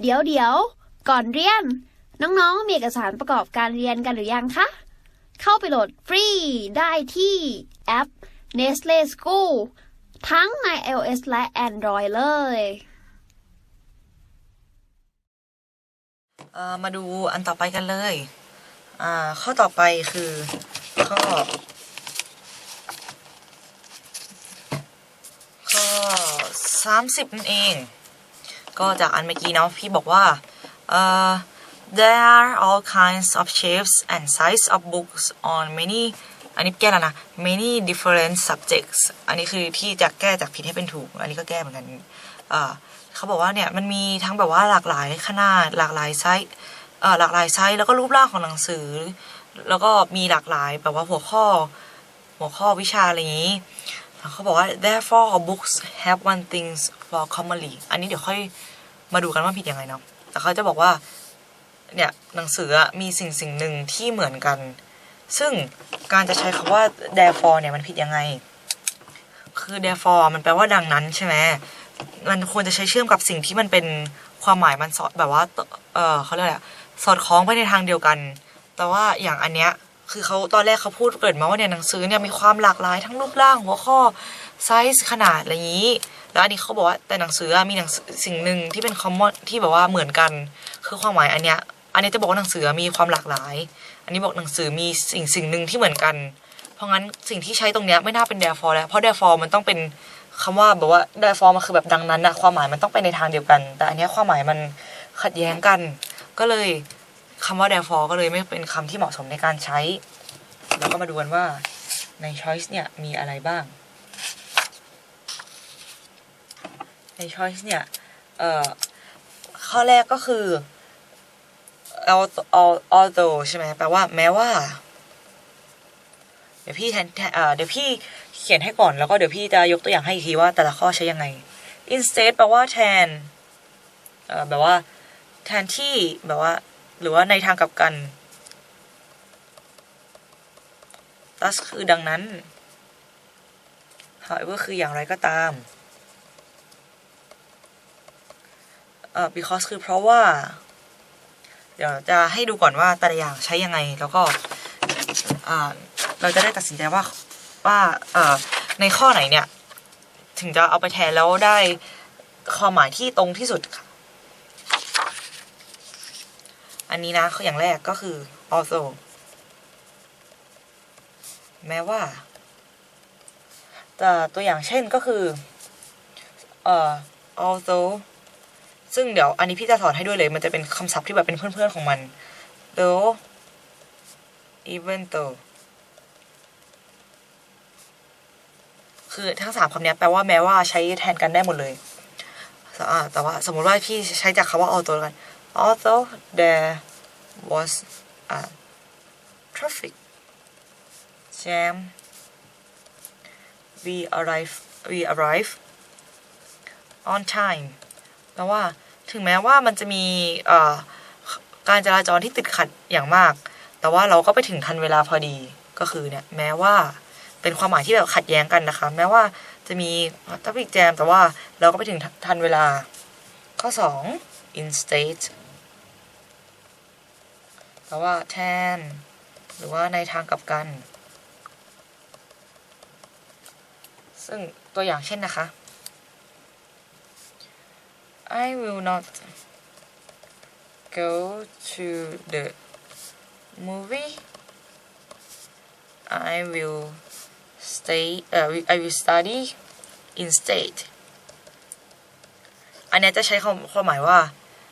เดี๋ยวเดี๋ยวก่อนเรียน น้องๆ มีเอกสารประกอบการเรียนกันหรือยังคะ เข้าไปโหลดฟรีได้ที่แอป Nestle School ทั้งใน iOS และ Android เลยเอ่อมาดูอันต่อไปกันเลยอ่าข้อต่อไปคือข้อ ข้อสามสิบนั่นเอง ก็จากอันเมื่อกี้เนาะพี่บอกว่า there are all kinds of shapes and size of books on many อันนี้แก้แล้วนะ many different subjects อันนี้คือพี่จะแก้จากผิดให้เป็นถูก อันนี้ก็แก้เหมือนกันเขาบอกว่าเนี่ยมันมีทั้งแบบว่าหลากหลายขนาดหลากหลายไซส์หลากหลายไซส์แล้วก็รูปร่างของหนังสือ แล้วก็มีหลากหลายแบบว่าหัวข้อหัวข้อวิชาอะไรอย่างนี้ เขาบอกว่า therefore books have one thing for commonly อันนี้เดี๋ยวค่อยมาดูกันว่าผิดยังไงเนาะแต่เขาจะบอกว่าเนี่ยหนังสือมีสิ่งสิ่งหนึ่งที่เหมือนกัน ซึ่งการจะใช้คำว่า therefore เนี่ยมันผิดยังไง คือ therefore มันแปลว่าดังนั้นใช่ไหมมันควรจะใช้เชื่อมกับสิ่งที่มันเป็นความหมายมันสอดแบบว่า เออเขาเรียกอะไรสอดคล้องไปในทางเดียวกัน แต่ว่าอย่างอันเนี้ย คือเขาตอนแรกเขาพูดเกิดมาว่าเนี่ยหนังสือเนี่ยมีความหลากหลายทั้งรูปร่างหัวข้อไซส์ขนาดอะไรอย่างนี้ แล้วอันนี้เขาบอกว่าแต่หนังสือมีหนังสือสิ่งหนึ่งที่เป็นคอมมอนที่แบบว่าเหมือนกัน คือความหมายอันเนี้ยอันนี้จะบอกว่าหนังสือมีความหลากหลาย อันนี้บอกหนังสือมีสิ่งสิ่งหนึ่งที่เหมือนกัน เพราะงั้นสิ่งที่ใช้ตรงเนี้ยไม่น่าเป็น therefore แล้ว เพราะ therefore มันต้องเป็นคำว่าแบบว่า therefore มันคือแบบดังนั้นอะความหมายมันต้องไปในทางเดียวกัน แต่อันเนี้ยความหมายมันขัดแย้งกัน ก็เลย คำว่า therefore ก็เลยไม่เป็นคำที่เหมาะสมในการใช้ แล้วก็มาดูกันว่าใน choice เนี่ยมีอะไรบ้าง ใน choice เนี่ยเอ่อข้อแรกก็คือ although ใช่ไหมแปลว่าแม้ว่า เดี๋ยวพี่แทนเดี๋ยวพี่เขียนให้ก่อนแล้วก็เดี๋ยวพี่จะยกตัวอย่างให้อีกทีว่าแต่ละข้อใช้ยังไง instead แปลว่าแทนแบบว่าแทนที่แบบว่า หรือว่าในทางกลับกัน thus คือดังนั้น however คืออย่างไรก็ตามเอ่อ because คือเพราะว่า เดี๋ยวจะให้ดูก่อนว่าแต่ละอย่างใช้ยังไง แล้วก็อ่าเราจะได้ตัดสินใจว่าว่าเอ่อในข้อไหนเนี่ย ถึงจะเอาไปแทนแล้วได้ความหมายที่ตรงที่สุดค่ะ อันนี้นะอย่างแรกก็คือ also แม้ว่าแต่ตัวอย่างเช่นก็คือเอ่อ also ซึ่งเดี๋ยวอันนี้พี่จะสอนให้ด้วยเลย มันจะเป็นคำศัพท์ที่แบบเป็นเพื่อนๆของมัน though even though คือทั้งสามคำนี้แปลว่าแม้ว่าใช้แทนกันได้หมดเลยแต่ว่าสมมติว่าพี่ใช้จากคำว่า also กัน although there was a traffic jam we arrived we arrived on time แปลว่าถึงแม้ว่ามันจะมีการจราจรที่ติดขัดอย่างมาก แต่ว่าเราก็ไปถึงทันเวลาพอดีก็คือเนี่ยแม้ว่าเป็นความหมายที่แบบขัดแย้งกันนะคะ แม้ว่าจะมีทัฟฟิกแจมแต่ว่าเราก็ไปถึงทันเวลาข้อ 2 instead แปลว่าแทนหรือว่าในทางกลับกัน ซึ่งตัวอย่างเช่นนะคะ I will not go to the movie. I will stay. Uh, I will study instead. อันนี้จะใช้ความหมายว่า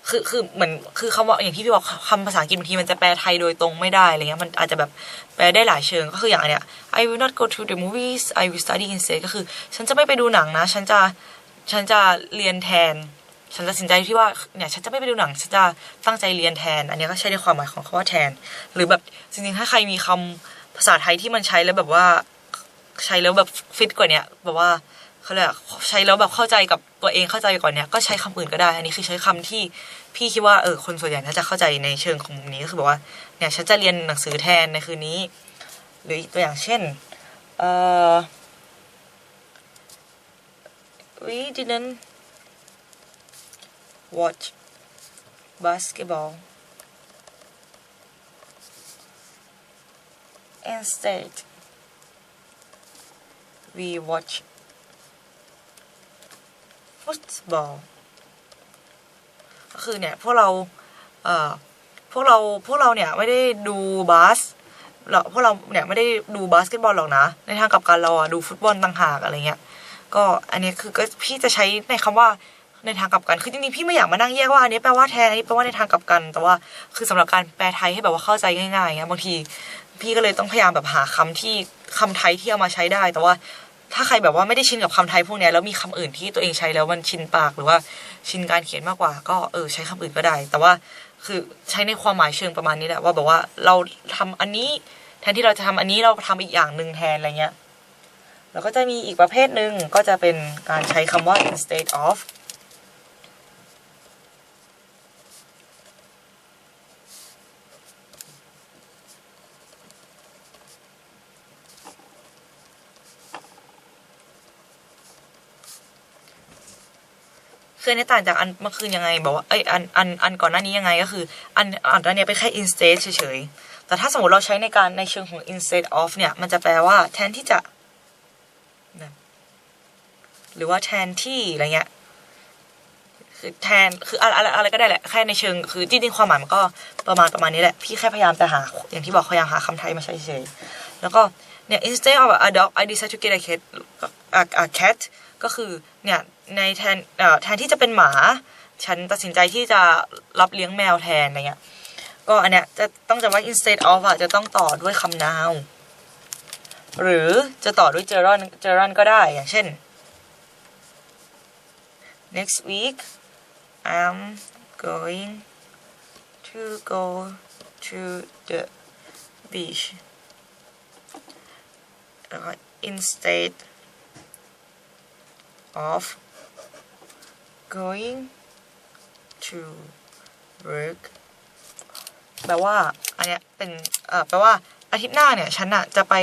คือคือเหมือนคือคำว่าอย่างที่พี่บอกคำภาษาอังกฤษบางทีมันจะแปลไทยโดยตรงไม่ได้อะไรเงี้ยมันอาจจะแบบแปลได้หลายเชิงก็คืออย่างอันเนี้ย I will not go to the movies I will study instead ก็คือ ฉันจะไม่ไปดูหนังนะ ฉันจะฉันจะเรียนแทน ฉันตัดสินใจที่ว่าเนี่ยฉันจะไม่ไปดูหนังฉันจะตั้งใจเรียนแทน อันนี้ก็ใช้ในความหมายของคำว่าแทน หรือแบบจริงๆถ้าใครมีคำภาษาไทยที่มันใช้แล้วแบบว่าใช้แล้วแบบฟิตกว่าเนี้ยแบบว่า เขาเรียกใช้แล้วแบบเข้าใจกับตัวเองเข้าใจก่อนเนี้ยก็ใช้คำอื่นก็ได้ อันนี้คือใช้คำที่พี่คิดว่าเออคนส่วนใหญ่น่าจะเข้าใจในเชิงของมุมนี้ก็คือแบบว่าเนี่ยฉันจะเรียนหนังสือแทนในคืนนี้ หรืออีกตัวอย่างเช่นเออ we didn't watch basketball instead we watch football ก็คือเนี่ยพวกเราเอ่อพวกเราพวกเราเนี่ยไม่ได้ดูบาสเราพวกเราเนี่ยไม่ได้ดูบาสเกตบอลหรอกนะ ในทางกับกันเราอะดูฟุตบอลต่างหากอะไรเงี้ยก็อันนี้คือก็พี่จะใช้ในคำว่าในทางกลับกัน คือจริงๆพี่ไม่อยากมานั่งแยกว่าอันนี้แปลว่าแทนอันนี้แปลว่าในทางกลับกัน แต่ว่าคือสำหรับการแปลไทยให้แบบว่าเข้าใจง่ายๆเงี้ยบางที พี่ก็เลยต้องพยายามแบบหาคำที่คำไทยที่เอามาใช้ได้ แต่ว่า ถ้าใครแบบว่าไม่ได้ชินกับคำไทยพวกนี้แล้วมีคำอื่นที่ตัวเองใช้แล้วมันชินปากหรือว่าชินการเขียนมากกว่า ก็เออใช้คำอื่นก็ได้ แต่ว่าคือใช้ในความหมายเชิงประมาณนี้แหละว่าแบบว่าเราทำอันนี้ แทนที่เราจะทำอันนี้เราทำอีกอย่างหนึ่งแทนอะไรเงี้ยแล้วก็จะมีอีกประเภทหนึ่งก็จะเป็นการใช้คำว่า instead of คืออันต่างจากอันเมื่อคืนยังไง บอกว่าเอ้ยอันอันอันก่อนหน้านี้ยังไงก็คือ อันอันนั้นเนี่ยเป็นแค่ instead เฉยๆ แต่ถ้าสมมติเราใช้ในการในเชิงของ instead of เนี่ยมันจะแปลว่าแทนที่จะ หรือว่าแทนที่อะไรเงี้ยคือแทนคืออะไรอะไรก็ได้แหละแค่ในเชิง คือจริงๆความหมายมันก็ประมาณประมาณนี้แหละพี่แค่พยายามจะหา อย่างที่บอกพยายามหาคำไทยมาใช้เฉยๆแล้วก็เนี่ย instead of a dog I decided to get a cat a, a cat ก็คือเนี่ยในแทนแทนที่จะเป็นหมา ฉันตัดสินใจที่จะรับเลี้ยงแมวแทนอะไรเงี้ยก็อันเนี้ยจะต้องจำว่า instead of อะจะต้องต่อด้วยคำนาวหรือจะต่อด้วย gerund gerund ก็ได้อย่างเช่น next week I'm going to go to the beach instead of going to work แปลว่า อันเนี้ยเป็นเอ่อแปลว่าอาทิตย์หน้าเนี่ย ฉันอะจะไป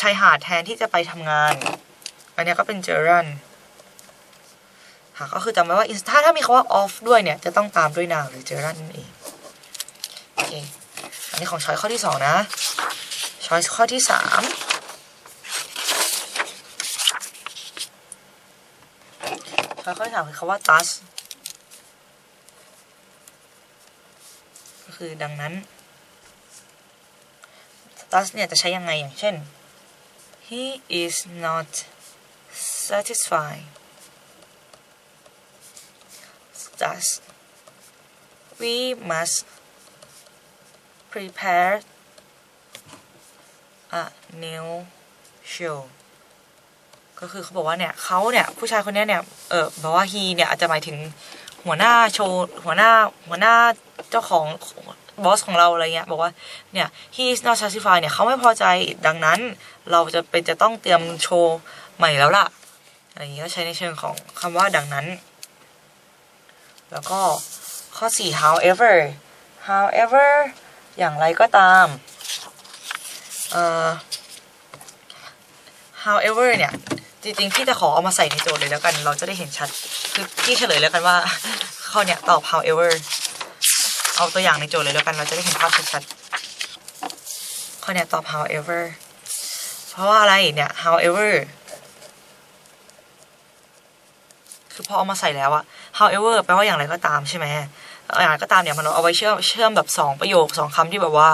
ชายหาดแทนที่จะไปทำงาน อันเนี้ยก็เป็น gerund ค่ะก็คือจำไว้ว่าถ้าถ้ามีคำว่า off ด้วยเนี่ย จะต้องตามด้วย noun หรือ gerund นั่นเองโอเคอันนี้ของช้อยข้อที่สองนะช้อยข้อที่สาม ช้อยข้อที่สามคือคำว่า thus ก็คือดังนั้น thus เนี่ยจะใช้ยังไงอย่างเช่น he is not satisfied thus we must prepare a new show ก็คือเขาบอกว่าเนี่ยเขาเนี่ยผู้ชายคนนี้เนี่ยเออบอกว่า he เนี่ยอาจจะหมายถึงหัวหน้าโชว์หัวหน้าหัวหน้าเจ้าของบอสของเราอะไรเงี้ยบอกว่าเนี่ย he is not satisfied เนี่ยเขาไม่พอใจดังนั้น เราจะเป็นจะต้องเตรียมโชว์ใหม่แล้วล่ะอะไรเงี้ยก็ใช้ในเชิงของคำว่าดังนั้น แล้วก็ข้อ 4 however however อย่างไรก็ตามเอ่อ however เนี่ย จริงๆพี่จะขอเอามาใส่ในโจทย์เลยแล้วกัน เราจะได้เห็นชัด คือพี่เฉลยแล้วกันว่าข้อเนี้ยตอบ however เอาตัวอย่างในโจทย์เลยแล้วกันเราจะได้เห็นภาพชัดๆข้อเนี้ยตอบ however เพราะว่าอะไรเนี่ย however คือพอเอามาใส่แล้วอะ however แปลว่าอย่างไรก็ตามใช่ไหมอย่างไรก็ตามเนี่ยมันเอาไว้เชื่อมเชื่อมแบบสองประโยคสองคำที่แบบว่า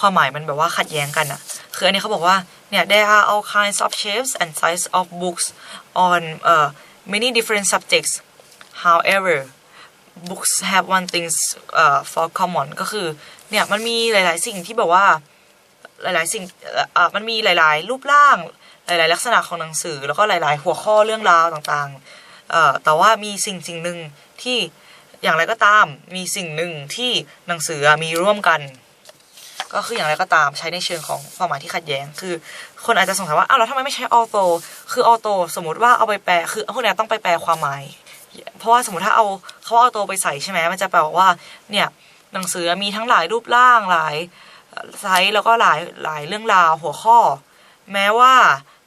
ความหมายมันแบบว่าขัดแย้งกันอะคืออันนี้เขาบอกว่าเนี่ย there are all kinds of shapes and size of books on uh, many different subjects however books have one thing uh, for common ก็คือเนี่ยมันมีหลาย ๆ สิ่งที่แบบว่าหลาย ๆ สิ่งอ่ออะมันมีหลาย ๆ รูปร่าง หลาย ๆ ลักษณะของหนังสือ แล้วก็หลาย ๆ หัวข้อเรื่องราวต่าง ๆ เอ่อ แต่ว่ามีสิ่งสิ่งหนึ่งที่อย่างไรก็ตาม มีสิ่งหนึ่งที่หนังสือมีร่วมกัน ก็คืออย่างไรก็ตามใช้ในเชิงของความหมายที่ขัดแย้ง คือคนอาจจะสงสัยว่าอ้าวแล้วทำไมไม่ใช้ auto คือ auto สมมติว่าเอาไปแปลคือพวกเนี้ยต้องไปแปลความหมาย เพราะว่าสมมติถ้าเอาเขาเอาตัวไปใส่ใช่ไหมมันจะแปลว่าเนี่ยหนังสือมีทั้งหลายรูปร่างหลายไซส์แล้วก็หลายหลายเรื่องราวหัวข้อ แม้ว่า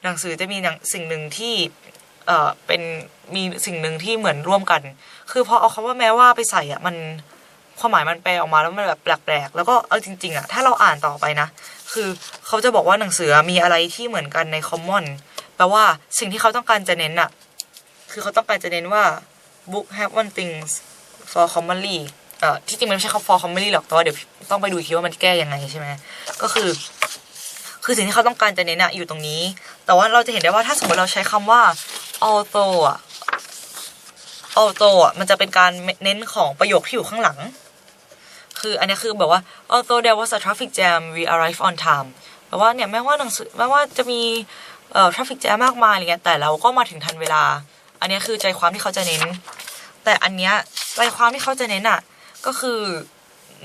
หนังสือจะมีสิ่งหนึ่งที่เอ่อเป็นมีสิ่งหนึ่งที่เหมือนร่วมกัน คือพอเอาคำว่าแม้ว่าไปใส่อะมัน ความหมายมันแปลออกมาแล้วมันแบบแปลกๆแล้วก็เอาจริง ๆอะถ้าเราอ่านต่อไปนะ คือเขาจะบอกว่าหนังสือมีอะไรที่เหมือนกันใน common แปลว่าสิ่งที่เขาต้องการจะเน้นอะคือเขาต้องการจะเน้นว่า book have one things for commonly เอ่อที่จริงมันไม่ใช่ for commonly หรอกแต่ว่าเดี๋ยวต้องไปดูอีกทีว่ามันแก้ยังไงใช่ไหมก็คือ คือสิ่งที่เขาต้องการจะเน้นอะอยู่ตรงนี้ แต่ว่าเราจะเห็นได้ว่าถ้าสมมติเราใช้คำว่า although อะ although อะมันจะเป็นการเน้นของประโยคที่อยู่ข้างหลัง คืออันนี้คือแบบว่า although there was a traffic jam we arrived on time แปลว่าเนี่ยแม้ว่าหนังสือแม้ว่าจะมีเอ่อ traffic jam มากมายอะไรเงี้ยแต่เราก็มาถึงทันเวลา อันนี้คือใจความที่เขาจะเน้น แต่อันเนี้ยใจความที่เขาจะเน้นอะก็คือ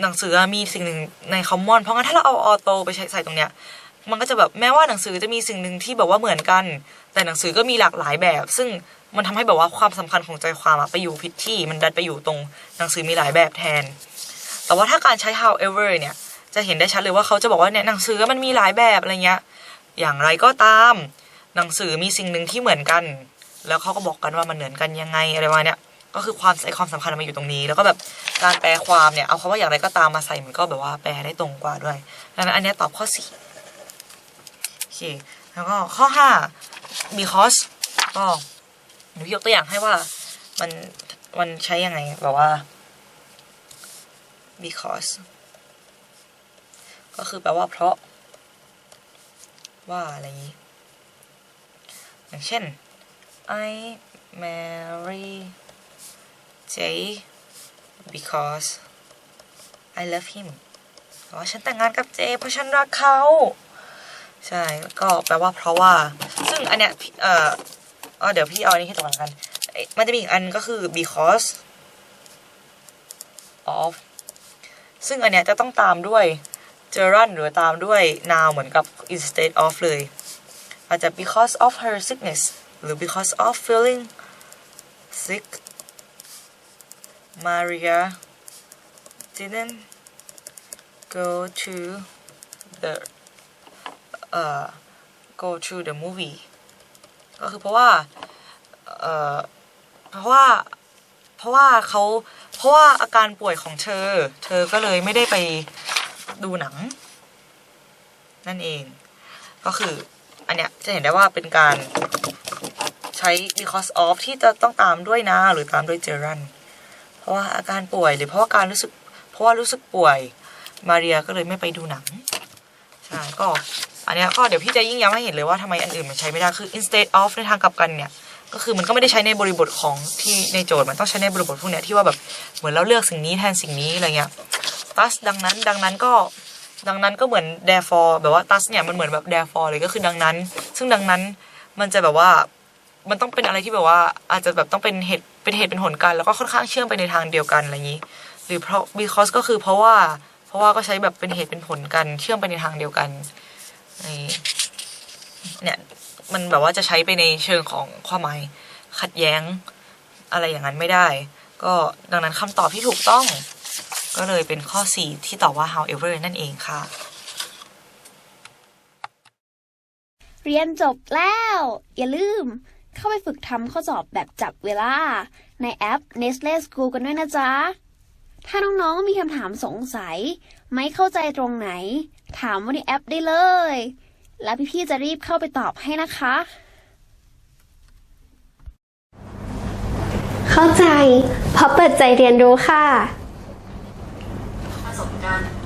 หนังสือมีสิ่งหนึ่งใน common เพราะงั้นถ้าเราเอา auto ไปใช้ใส่ตรงเนี้ยมันก็จะแบบแม้ว่าหนังสือจะมีสิ่งหนึ่งที่แบบว่าเหมือนกัน แต่หนังสือก็มีหลากหลายแบบ ซึ่งมันทำให้แบบว่าความสำคัญของใจความอะไปอยู่ผิดที่ มันดันไปอยู่ตรงหนังสือมีหลายแบบแทน แต่ว่าถ้าการใช้ however เนี่ย จะเห็นได้ชัดเลยว่าเขาจะบอกว่าเนี่ยหนังสือมันมีหลายแบบอะไรเงี้ย อย่างไรก็ตาม หนังสือมีสิ่งหนึ่งที่เหมือนกัน แล้วเขาก็บอกกันว่ามันเหมือนกันยังไงอะไรประเนี้ยก็คือความใส่ความสำคัญมันอยู่ตรงนี้ แล้วก็แบบการแปลความเนี่ย เอาคำว่าอย่างไรก็ตามมาใส่มันก็แบบว่าแปลได้ตรงกว่าด้วย ดังนั้นอันนี้ตอบข้อสี่โอเค แล้วก็ข้อห้า because ก็หนูยกตัวอย่างให้ว่ามันมันใช้ยังไงแบบว่า because ก็คือแปลว่าเพราะ ว่าอะไรอย่างนี้ อย่างเช่น I marry Jay because I love him แปลว่าฉันแต่งงานกับเจ เพราะฉันรักเขา ใช่ก็แปลว่าเพราะว่า ซึ่งอันเนี้ยเอ่อเออเดี๋ยวพี่เอาอันนี้ให้ตรงกัน มันจะมีอีกอันก็คือ because of ซึ่งอันเนี้ยจะต้องตามด้วย gerund หรือตามด้วย noun เหมือนกับ instead of เลย อาจจะ because of her sickness หรือ because of feeling sick Maria didn't go to the uh go to the movie ก็คือเพราะว่า เอ่อ เพราะว่า เพราะว่าเขาเพราะว่าอาการป่วยของเธอ เธอก็เลยไม่ได้ไปดูหนัง นั่นเอง ก็คือ อันเนี้ยจะเห็นได้ว่าเป็นการใช้ because of ที่จะต้องตามด้วยนะหรือตามด้วย gerund เพราะว่าอาการป่วยหรือเพราะว่าการรู้สึก เพราะว่ารู้สึกป่วย มาเรียก็เลยไม่ไปดูหนัง ใช่ ก็ อันเนี้ยก็เดี๋ยวพี่จะยิ่งย้ำให้เห็นเลยว่าทำไมอันอื่นมันใช้ไม่ได้ คือ instead of ในทางกลับกันเนี่ย ก็คือมันก็ไม่ได้ใช้ในบริบทของที่ในโจทย์มันต้องใช้ในบริบทพวกเนี้ยที่ว่าแบบเหมือนเราเลือกสิ่งนี้แทนสิ่งนี้อะไรเงี้ย thus ดังนั้นดังนั้นก็ดังนั้นก็เหมือน therefore แบบว่า thus เนี่ยมันเหมือนแบบ therefore เลยก็คือดังนั้น ซึ่งดังนั้นมันจะแบบว่ามันต้องเป็นอะไรที่แบบว่า อาจจะแบบต้องเป็นเหตุเป็นเหตุเป็นผลกัน แล้วก็ค่อนข้างเชื่อมไปในทางเดียวกันอะไรอย่างนี้ หรือเพราะ because ก็คือเพราะว่า เพราะว่าก็ใช้แบบเป็นเหตุเป็นผลกันเชื่อมไปในทางเดียวกันนี่เนี่ย มันแบบว่าจะใช้ไปในเชิงของความหมายขัดแย้งอะไรอย่างนั้นไม่ได้ ก็ดังนั้นคำตอบที่ถูกต้อง ก็เลยเป็นข้อ 4 ที่ตอบว่า however นั่นเองค่ะ เรียนจบแล้ว อย่าลืมเข้าไปฝึกทำข้อสอบแบบจับเวลา ในแอป Nestle School กันด้วยนะจ๊ะ ถ้าน้องๆมีคำถามสงสัย ไม่เข้าใจตรงไหน ถามว่าในแอปได้เลย แล้วพี่ๆจะรีบเข้าไปตอบให้นะคะ เข้าใจเพราะเปิดใจเรียนรู้ค่ะประสบการณ์